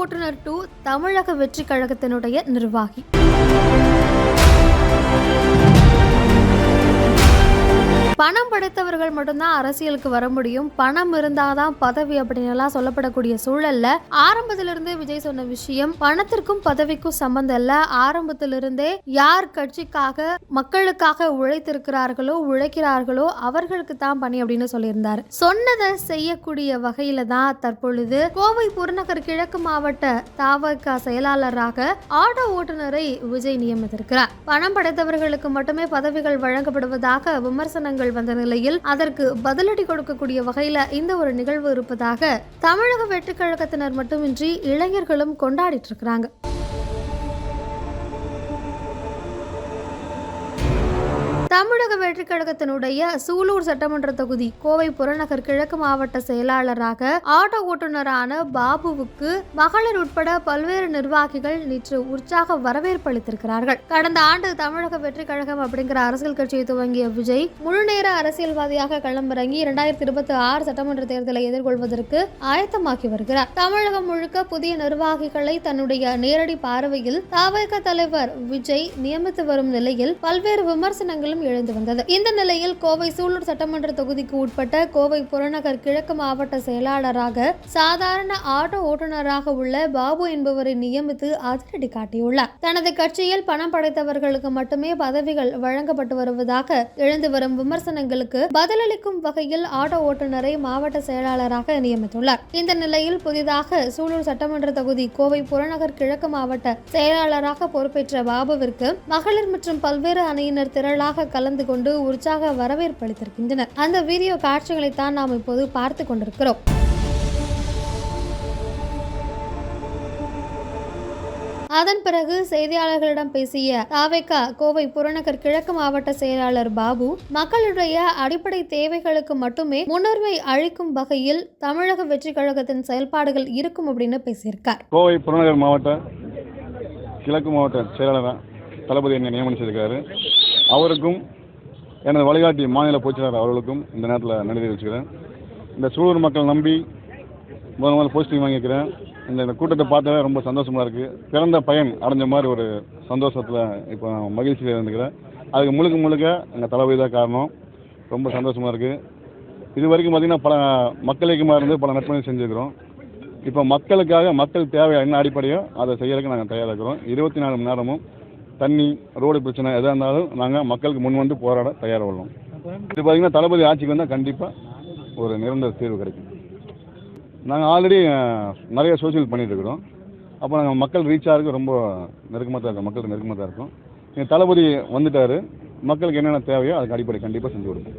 ஓட்டுநர் டூ தமிழக வெற்றி கழகத்தினுடைய நிர்வாகி. படைத்தவர்கள் மட்டும்தான் அரசியலுக்கு வர முடியும். பணம் இருந்தாதான் பதவி அப்படின்னு எல்லாம் சொல்லப்படக்கூடிய சூழல்ல ஆரம்பத்திலிருந்தே விஜய் சொன்ன விஷயம் பணத்திற்கும் பதவிக்கும் சம்பந்தம் இல்ல. ஆரம்பத்திலிருந்தே யார் கட்சிக்காக மக்களுக்காக உழைத்திருக்கிறார்களோ உழைக்கிறார்களோ அவர்களுக்கு தான் பணி அப்படின்னு சொல்லியிருந்தார். சொன்னதை செய்யக்கூடிய வகையில தான் தற்பொழுது கோவை புறநகர் கிழக்கு மாவட்ட தாவக செயலாளராக ஆட்டோ ஓட்டுநரை விஜய் நியமித்திருக்கிறார். பணம் படைத்தவர்களுக்கு மட்டுமே பதவிகள் வழங்கப்படுவதாக விமர்சனங்கள் வந்த நிலையில் அதற்கு பதிலடி கொடுக்கக்கூடிய வகையில இந்த ஒரு நிகழ்வு இருப்பதாக தமிழக வெற்றிக் கழகத்தினர் மட்டுமின்றி இளைஞர்களும் கொண்டாடிட்டு இருக்கிறாங்க. தமிழக வெற்றிக் கழகத்தினுடைய சூலூர் சட்டமன்ற தொகுதி கோவை புறநகர் கிழக்கு மாவட்ட செயலாளராக ஆட்டோ ஓட்டுநரான பாபுவுக்கு மகளிர் உட்பட பல்வேறு நிர்வாகிகள் நேற்று உற்சாக வரவேற்பு அளித்திருக்கிறார்கள். கடந்த ஆண்டு தமிழக வெற்றிக் கழகம் அப்படிங்கிற அரசியல் கட்சியை துவங்கிய விஜய் முழுநேர அரசியல்வாதியாக களமிறங்கி இரண்டாயிரத்தி இருபத்தி ஆறு சட்டமன்ற தேர்தலை எதிர்கொள்வதற்கு ஆயத்தமாகி வருகிறார். தமிழகம் முழுக்க புதிய நிர்வாகிகளை தன்னுடைய நேரடி பார்வையில் தாவக தலைவர் விஜய் நியமித்து வரும் நிலையில் பல்வேறு விமர்சனங்களும் எழுந்து வந்தது. இந்த நிலையில் கோவை சூலூர் சட்டமன்ற தொகுதிக்கு உட்பட்ட கோவை புறநகர் கிழக்கு மாவட்ட செயலாளராக சாதாரண ஆட்டோ ஓட்டுநராக உள்ள பாபு என்பவரை நியமித்து அதிரடி காட்டியுள்ளார். தனது கட்சியில் பணம் படைத்தவர்களுக்கு மட்டுமே பதவிகள் வழங்கப்பட்டு வருவதாக எழுந்து வரும் விமர்சனங்களுக்கு பதிலளிக்கும் வகையில் ஆட்டோ ஓட்டுநரை மாவட்ட செயலாளராக நியமித்துள்ளார். இந்த நிலையில் புதிதாக சூலூர் சட்டமன்ற தொகுதி கோவை புறநகர் கிழக்கு மாவட்ட செயலாளராக பொறுப்பேற்ற பாபுவிற்கு மகளிர் மற்றும் பல்வேறு அணியினர் திரளாக கலந்து கொண்டு உற்சாக வரவேற்பு அளித்திருக்கின்றனர். அந்த வீடியோ காட்சிகளை தான் நாம் இப்போது பார்த்து கொண்டிருக்கிறோம். அதன் பிறகு செய்தியாளர்களிடம் பேசிய தாவேகா கோவை புறநகர் கிழக்கு மாவட்ட செயலாளர் பாபு மக்களுடைய அடிப்படை தேவைகளுக்கு மட்டுமே முன்னுரிமை அளிக்கும் வகையில் தமிழக வெற்றி கழகத்தின் செயல்பாடுகள் இருக்கும் அப்படின்னு பேசியிருக்கார். கோவை புறநகர் மாவட்ட கிழக்கு மாவட்ட செயலாளராக தளபதி என்னை நியமனம் செய்திருக்காரு அவருக்கும் எனது வழிகாட்டி மாநில பொதுச்செயலாளர் அவர்களுக்கும் இந்த நேரத்தில் நன்றி தெரிவிச்சுக்கிறேன். இந்த சூழல் மக்கள் நம்பி முதல் முதல் போஸ்டிங் வாங்கிக்கிறேன் இந்த இந்த கூட்டத்தை பார்த்தாலே ரொம்ப சந்தோஷமாக இருக்குது பிறந்த பயன் அடைஞ்ச மாதிரி ஒரு சந்தோஷத்தில் இப்போ நான் மகிழ்ச்சியில் இருந்துக்கிறேன். அதுக்கு முழுக்க முழுக்க எங்கள் தளபதி தான் காரணம். ரொம்ப சந்தோஷமாக இருக்குது இது வரைக்கும் பார்த்திங்கன்னா பல மக்கள் இயக்கமாக இருந்து பல நற்பணி செஞ்சுருக்கிறோம். இப்போ மக்களுக்காக மக்கள் தேவை என்ன அடிப்படையோ அதை செய்யறதுக்கு நாங்கள் தயாராக இருக்கிறோம். இருபத்தி நாலு மணி நேரமும் தண்ணி ரோடு பிரச்சனை எதாக இருந்தாலும் நாங்கள் மக்களுக்கு முன் வந்து போராட தயாராக உள்ளோம். இது பார்த்திங்கன்னா தளபதி ஆட்சிக்கு வந்தால் கண்டிப்பாக ஒரு நிரந்தர தீர்வு கிடைக்கும். நாங்கள் ஆல்ரெடி நிறைய சோசியல் பண்ணிகிட்ருக்குறோம் இருக்கிறோம். அப்போ நாங்கள் மக்கள் ரீச் ஆகிறதுக்கு ரொம்ப நெருக்கமாக தான் இருக்கோம். மக்களுக்கு நெருக்கமாக தான் இருக்கும். நீங்கள் தளபதி வந்துட்டார். மக்களுக்கு என்னென்ன தேவையோ அதுக்கு அடிப்படை கண்டிப்பாக செஞ்சு கொடுப்போம்.